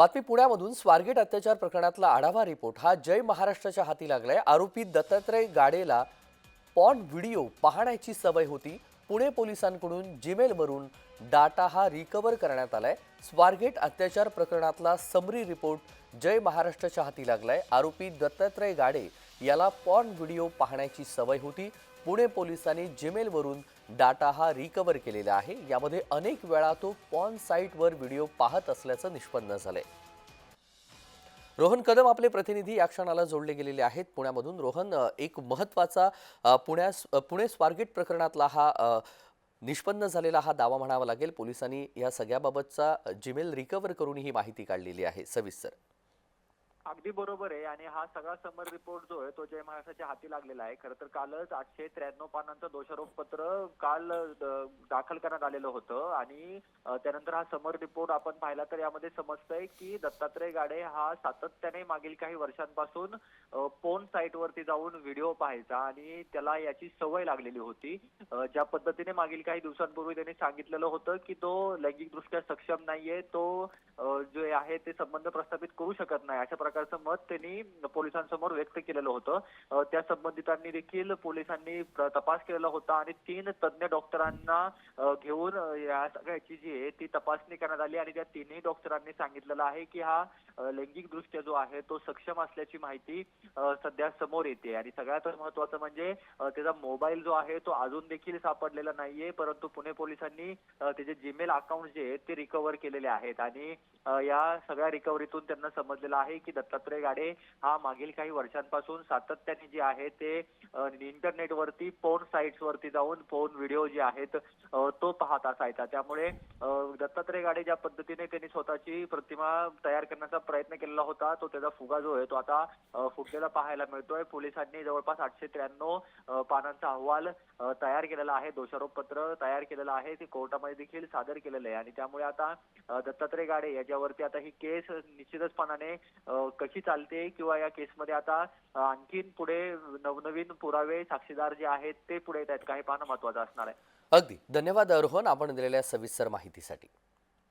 बातमी पुण्यामधून स्वारगेट अत्याचार प्रकरणातला आढावा रिपोर्ट. हा जय महाराष्ट्राच्या हाती लागलाय. आरोपी दत्तात्रय गाडेला पॉन व्हिडिओ पाहण्याची सवय होती. पुणे पोलिसांकडून जीमेलवरून डाटा हा रिकव्हर करण्यात आलाय. स्वारगेट अत्याचार प्रकरणातला समरी रिपोर्ट जय महाराष्ट्राच्या हाती लागलाय. आरोपी दत्तात्रय गाडे याला पॉन व्हिडिओ पाहण्याची सवय होती. पुणे पोलिसांनी जीमेलवरून डाटा हा रिकवर केलेला आहे. यामध्ये अनेक वेळा तो पॉन साईटवर व्हिडिओ पाहत असल्याचं निष्पन्न झालंय. रोहन कदम आपले प्रतिनिधी या क्षणाला जोडले गेलेले आहेत. पुण्यामधून रोहन एक महत्त्वाचा पुण्यास पुणे स्वारगेट प्रकरणातला हा निष्पन्न झालेला हा दावा म्हणावा लागेल. पोलिसांनी या सगळ्याबाबतचा जीमेल रिकवर करून ही माहिती काढलेली आहे. सविस्तर. अगदी बरोबर आहे. आणि हा सगळा समर रिपोर्ट जो आहे तो जय महाराष्ट्राच्या हाती लागलेला आहे. खरं तर कालच आठशे त्र्याण्णव पानांचं दोषारोप पत्र काल दाखल करण्यात आलेलं होतं. आणि त्यानंतर हा समर रिपोर्ट आपण पाहिला तर यामध्ये समजतंय की दत्तात्रय गाडे हा सातत्याने मागील काही वर्षांपासून फोन पोन जाऊन व्हिडिओ पाहायचा आणि त्याला याची सवय लागलेली होती. ज्या पद्धतीने मागील काही दिवसांपूर्वी त्यांनी सांगितलेलं होतं की तो लैंगिकदृष्ट्या सक्षम नाहीये तो जे आहे ते संबंध प्रस्थापित करू शकत नाही अशा प्रकारचं मत त्यांनी पोलिसांसमोर व्यक्त केलेलं होतं. त्या संबंधितांनी देखील पोलिसांनी तपास केलेला होता आणि तीन तज्ञ डॉक्टरांना घेऊन या सगळ्याची जी आहे ती तपासणी करण्यात आली आणि त्या तिन्ही डॉक्टरांनी सांगितलेलं आहे की हा लैंगिक दृष्ट्या जो आहे तो सक्षम असल्याची माहिती सध्या समोर येते. आणि सगळ्यात महत्वाचं म्हणजे त्याचा मोबाईल जो आहे तो अजून देखील सापडलेला नाहीये परंतु पुणे पोलिसांनी त्याचे जीमेल अकाउंट जे आहेत ते रिकव्हर केलेले आहेत. आणि या सगळ्या रिकव्हरीतून त्यांना समजलेलं आहे की दत्तात्रय गाडे हा मागील काही वर्षांपासून सातत्याने जे आहे ते इंटरनेटवरती पोर्न साईट्स वरती जाऊन पोर्न व्हिडिओ जे आहेत तो पाहत असायचा. त्यामुळे दत्तात्रय गाडे ज्या पद्धतीने त्यांनी स्वतःची प्रतिमा तयार करण्याचा प्रयत्न केलेला होता तो त्याचा फुगा जो आहे तो आता फुटलेला पाहायला मिळतोय. पोलिसांनी जवळपास आठशे त्र्याण्णव पानांचा अहवाल तयार केलेला आहे दोषारोप पत्र तयार केलेलं आहे ते कोर्टामध्ये देखील सादर केलेलं आहे. आणि त्यामुळे आता दत्तात्रय गाडे याच्यावरती आता ही केस निश्चितचपणाने अ, कशी चालते किंवा या केसमध्ये आता आणखीन पुढे नवनवीन पुरावे साक्षीदार जे आहेत ते पुढे येत आहेत काही पाहणं महत्वाचं असणार आहे. अगदी. धन्यवाद रोहन आपण दिलेल्या सविस्तर माहितीसाठी.